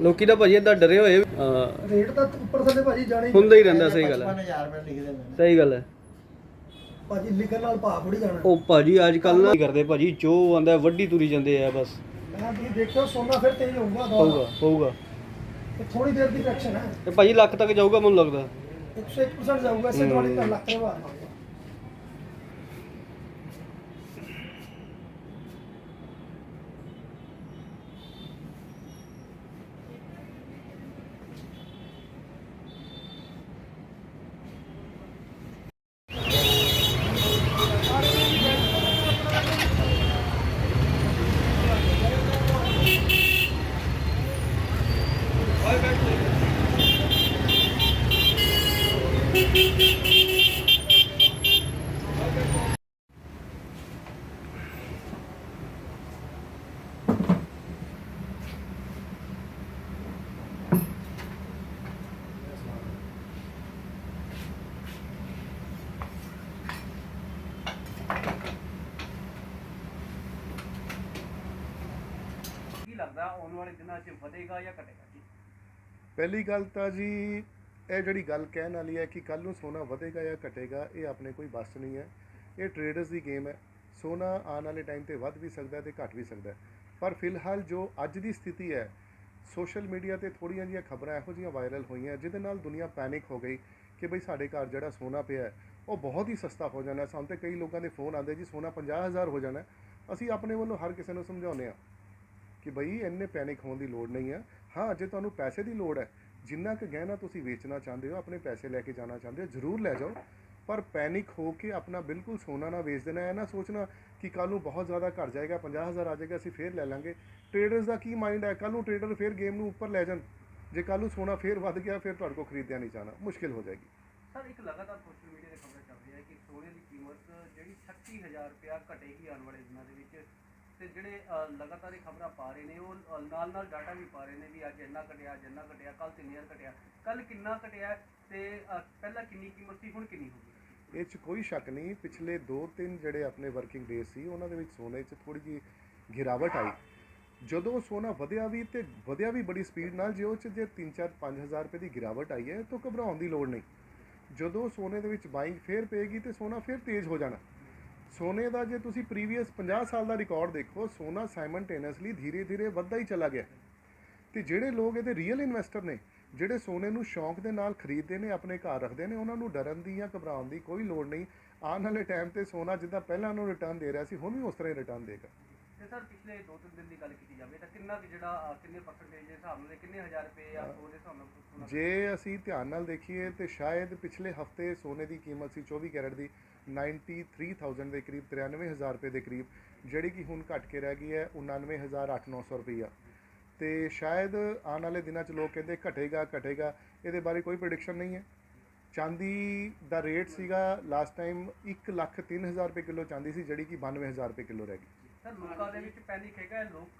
ਲੋਕੀ ਤਾਂ ਭਾਜੀ ਏਦਾਂ ਡਰੇ ਹੋਏ ਅਹ, ਰੇਟ ਤਾਂ ਉੱਪਰ ਥੱਲੇ ਭਾਜੀ ਜਾਣੇ ਹੁੰਦਾ ਹੀ ਰਹਿੰਦਾ ਸਹੀ ਗੱਲ ਹੈ। 55000 ਰੁਪਏ ਲਿਖਦੇ ਨੇ। ਸਹੀ ਗੱਲ ਹੈ। ਭਾਜੀ ਲਿਖਣ ਨਾਲ ਭਾਅ ਥੋੜੀ ਜਾਣਾ। ਉਹ ਭਾਜੀ ਅੱਜ ਕੱਲ ਨਾ ਕੀ ਕਰਦੇ ਭਾਜੀ ਜੋ ਆਂਦਾ ਵੱਡੀ ਤੁਰੀ ਜਾਂਦੇ ਆ ਬਸ। ਮੈਂ ਤੁਸੀਂ ਦੇਖਿਓ ਸੋਨਾ ਫਿਰ ਤੇਜ਼ ਹੋਊਗਾ ਹੋਊਗਾ ਦੌੜ ਹੋਊਗਾ ਥੋੜੀ ਦੇਰ ਦੀ ਫੈਕਸ਼ਨ ਹੈ। ਤੇ ਭਾਜੀ ਲੱਖ ਤੱਕ ਜਾਊਗਾ ਮੈਨੂੰ ਲੱਗਦਾ। 101% ਜਾਊਗਾ ਇਸੇ ਤੁਹਾਡੇ ਤਾਂ ਲੱਖ ਰੁਪਏ ਬਾਅਦ ਕੀ ਲੱਗਦਾ ਆਉਣ ਵਾਲੇ ਦਿਨਾਂ 'ਚ ਵਧੇਗਾ ਜਾਂ ਘਟੇਗਾ ਜੀ? ਪਹਿਲੀ ਗੱਲ ਤਾਂ ਜੀ, ਇਹ ਜਿਹੜੀ ਗੱਲ ਕਹਿਣ ਵਾਲੀ ਹੈ ਕਿ ਕੱਲ ਨੂੰ ਸੋਨਾ ਵਧੇਗਾ ਜਾਂ ਘਟੇਗਾ, ਇਹ ਆਪਣੇ ਕੋਈ ਬਸ ਨਹੀਂ ਹੈ। ਇਹ ਟ੍ਰੇਡਰਸ ਦੀ ਗੇਮ ਹੈ। ਸੋਨਾ ਆਉਣ ਵਾਲੇ ਟਾਈਮ ਤੇ ਵੱਧ ਵੀ ਸਕਦਾ ਹੈ ਤੇ ਘਟ ਵੀ ਸਕਦਾ ਪਰ ਫਿਲਹਾਲ ਜੋ ਅੱਜ ਦੀ ਸਥਿਤੀ ਹੈ ਸੋਸ਼ਲ ਮੀਡੀਆ ਤੇ ਥੋੜੀਆਂ ਜਿਹੀਆਂ ਖਬਰਾਂ ਇਹੋ ਜਿਹੀਆਂ ਵਾਇਰਲ ਹੋਈਆਂ, ਜਿਹਦੇ ਨਾਲ ਦੁਨੀਆ ਪੈਨਿਕ ਹੋ ਗਈ ਕਿ ਬਈ ਸਾਡੇ ਘਰ ਜਿਹੜਾ ਸੋਨਾ ਪਿਆ ਉਹ ਬਹੁਤ ਹੀ ਸਸਤਾ ਹੋ ਜਾਣਾ। ਸਾਨੂੰ ਤੇ ਕਈ ਲੋਕਾਂ ਦੇ ਫੋਨ ਆਉਂਦੇ ਜੀ, ਸੋਨਾ 50000 ਹੋ ਜਾਣਾ। ਅਸੀਂ ਆਪਣੇ ਵੱਲੋਂ ਹਰ ਕਿਸੇ ਨੂੰ ਸਮਝਾਉਂਦੇ ਹਾਂ। ਕਿ ਬਈ ਇੰਨੇ ਪੈਨਿਕ ਹੋਣ ਦੀ ਲੋੜ ਨਹੀਂ ਹੈ ਹਾਂ, ਜੇ ਤੁਹਾਨੂੰ ਪੈਸੇ ਦੀ ਲੋੜ ਹੈ, ਜਿੰਨਾ ਕੁ ਗਹਿਣਾ ਤੁਸੀਂ ਵੇਚਣਾ ਚਾਹੁੰਦੇ ਹੋ, ਆਪਣੇ ਪੈਸੇ ਲੈ ਕੇ ਜਾਣਾ ਚਾਹੁੰਦੇ ਹੋ, ਜ਼ਰੂਰ ਲੈ ਜਾਓ। ਪਰ ਪੈਨਿਕ ਹੋ ਕੇ ਆਪਣਾ ਬਿਲਕੁਲ ਸੋਨਾ ਨਾ ਵੇਚ ਦੇਣਾ ਹੈ ਨਾ ਸੋਚਣਾ ਕਿ ਕੱਲ ਨੂੰ ਬਹੁਤ ਜ਼ਿਆਦਾ ਘਟ ਜਾਏਗਾ 50000 ਆ ਜਾਏਗਾ, ਅਸੀਂ ਫੇਰ ਲੈ ਲਾਂਗੇ। ਟ੍ਰੇਡਰਸ ਦਾ ਕੀ ਮਾਈਂਡ ਹੈ ਕੱਲ ਨੂੰ ਟ੍ਰੇਡਰ ਫੇਰ ਗੇਮ ਨੂੰ ਉੱਪਰ ਲੈ ਜਾਣ। ਜੇ ਕੱਲ ਨੂੰ ਸੋਨਾ ਫੇਰ ਵੱਧ ਗਿਆ, ਫਿਰ ਤੁਹਾਡੇ ਕੋਲ ਖਰੀਦਿਆ ਨਹੀਂ ਜਾਣਾ, ਮੁਸ਼ਕਿਲ ਹੋ ਜਾਏਗੀ। ਸਰ, ਇੱਕ ਲਗਾਤਾਰ ਸੋਸ਼ਲ ਮੀਡੀਆ ਤੇ ਖਬਰਾਂ ਚੱਲ ਰਹੀ ਹੈ ਕਿ ਸੋਨੇ ਦੀ ਕੀਮਤ ਜਿਹੜੀ 36000 ਰੁਪਇਆ ਘਟੇਗੀ ਆਉਣ ਵਾਲੇ ਦਿਨਾਂ ਦੇ ਵਿੱਚ ਤੇ ਜਿਹੜੇ ਅ, ਲਗਾਤਾਰ ਇਹ ਖਬਰਾਂ ਪਾ ਰਹੇ ਨੇ ਉਹ ਅ, ਨਾਲ ਨਾਲ ਡਾਟਾ ਵੀ ਪਾ ਰਹੇ ਨੇ ਵੀ ਅੱਜ ਇੰਨਾ ਘਟਿਆ ਅੱਜ ਇੰਨਾ ਘਟਿਆ ਕੱਲ 3000 ਘਟਿਆ। ਕੱਲ ਕਿੰਨਾ ਘਟਿਆ ਤੇ ਅ, ਪਹਿਲਾਂ ਕਿੰਨੀ ਕੀਮਤ ਸੀ ਹੁਣ ਕਿੰਨੀ ਹੋ ਗਈ? ਇਹ 'ਚ ਕੋਈ ਸ਼ੱਕ ਨਹੀਂ ਪਿਛਲੇ 2-3 ਜਿਹੜੇ ਆਪਣੇ ਵਰਕਿੰਗ ਡੇਜ਼ ਸੀ ਉਹਨਾਂ ਦੇ ਵਿੱਚ ਸੋਨੇ 'ਚ ਥੋੜੀ ਜਿਹੀ ਗਿਰਾਵਟ ਆਈ। ਜਦੋਂ ਸੋਨਾ ਵਧਿਆ ਵੀ ਤੇ ਵਧਿਆ ਵੀ ਬੜੀ ਸਪੀਡ ਨਾਲ ਜੇ ਉਹ 'ਚ ਜੇ 3-4 5000 ਰੁਪਏ ਦੀ ਗਿਰਾਵਟ ਆਈ ਹੈ ਤਾਂ ਘਬਰਾਉਣ ਦੀ ਲੋੜ ਨਹੀਂ। ਜਦੋਂ ਸੋਨੇ ਦੇ ਵਿੱਚ ਬਾਇੰਗ ਫੇਰ ਪਏਗੀ ਤੇ ਸੋਨਾ ਫੇਰ ਤੇਜ਼ ਹੋ ਜਾਣਾ। ਸੋਨੇ ਦਾ ਜੇ ਤੁਸੀਂ ਪ੍ਰੀਵੀਅਸ 50 ਸਾਲ ਦਾ ਰਿਕਾਰਡ ਦੇਖੋ, ਸੋਨਾ ਸਾਈਮਲਟੇਨੀਅਸਲੀ ਧੀਰੇ ਧੀਰੇ ਵੱਧਦਾ ਹੀ ਚਲਾ ਗਿਆ। ਤੇ ਜਿਹੜੇ ਲੋਕ ਇਹਦੇ ਰੀਅਲ ਇਨਵੈਸਟਰ ਨੇ, ਜਿਹੜੇ ਸੋਨੇ ਨੂੰ ਸ਼ੌਂਕ ਦੇ ਨਾਲ ਖਰੀਦਦੇ ਨੇ, ਆਪਣੇ ਘਰ ਰੱਖਦੇ ਨੇ, ਉਹਨਾਂ ਨੂੰ ਡਰਨ ਦੀ ਜਾਂ ਘਬਰਾਉਣ ਦੀ ਕੋਈ ਲੋੜ ਨਹੀਂ। ਆਉਣ ਵਾਲੇ ਟਾਈਮ ਤੇ ਸੋਨਾ ਜਿੱਦਾਂ ਪਹਿਲਾਂ ਨੂੰ ਰਿਟਰਨ ਦੇ ਰਿਹਾ ਸੀ, ਹੁਣ ਵੀ ਉਸ ਤਰ੍ਹਾਂ ਹੀ ਰਿਟਰਨ ਦੇਗਾ। ਤੇ ਸਰ ਪਿਛਲੇ 2-3 ਦਿਨ ਦੀ ਗੱਲ ਕੀਤੀ ਜਾਵੇ ਤਾਂ ਕਿੰਨਾ ਕੁ ਜਿਹੜਾ ਅ, ਕਿੰਨੇ ਪਰਸੈਂਟੇਜ ਦੇ ਹਿਸਾਬ ਨਾਲ ਕਿੰਨੇ ਹਜ਼ਾਰ ਰੁਪਏ ਜਾਂ ਸੌ ਦੇ ਹਿਸਾਬ ਨਾਲ ਸੋਨਾ ਜੇ ਅਸੀਂ ਧਿਆਨ ਨਾਲ ਦੇਖੀਏ ਤੇ ਸ਼ਾਇਦ ਪਿਛਲੇ ਹਫ਼ਤੇ ਸੋਨੇ ਦੀ ਕੀਮਤ ਸੀ 24 ਕੈਰਟ ਦੀ 93000 ਦੇ ਕਰੀਬ 93000 ਰੁਪਏ ਦੇ ਕਰੀਬ ਜਿਹੜੀ ਕਿ ਹੁਣ ਘਟ ਕੇ ਰਹਿ ਗਈ ਹੈ 99800 ਰੁਪਈਆ। ਤੇ ਸ਼ਾਇਦ ਆਉਣ ਵਾਲੇ ਦਿਨਾਂ 'ਚ ਲੋਕ ਕਹਿੰਦੇ ਘਟੇਗਾ ਘਟੇਗਾ ਇਹਦੇ ਬਾਰੇ ਕੋਈ ਪ੍ਰੈਡਿਕਸ਼ਨ ਨਹੀਂ ਹੈ। ਚਾਂਦੀ ਦਾ ਰੇਟ ਸੀਗਾ ਲਾਸਟ ਟਾਈਮ 1 ਲੱਖ 3000 ਰੁਪਏ ਕਿਲੋ ਚਾਂਦੀ ਸੀ ਜਿਹੜੀ ਕਿ 92000 ਰੁਪਏ ਕਿਲੋ ਰਹਿ ਗਈ। ਸਰ ਲੋਕਾਂ ਦੇ ਵਿੱਚ ਪੈਨਿਕ ਹੈਗਾ ਲੋਕ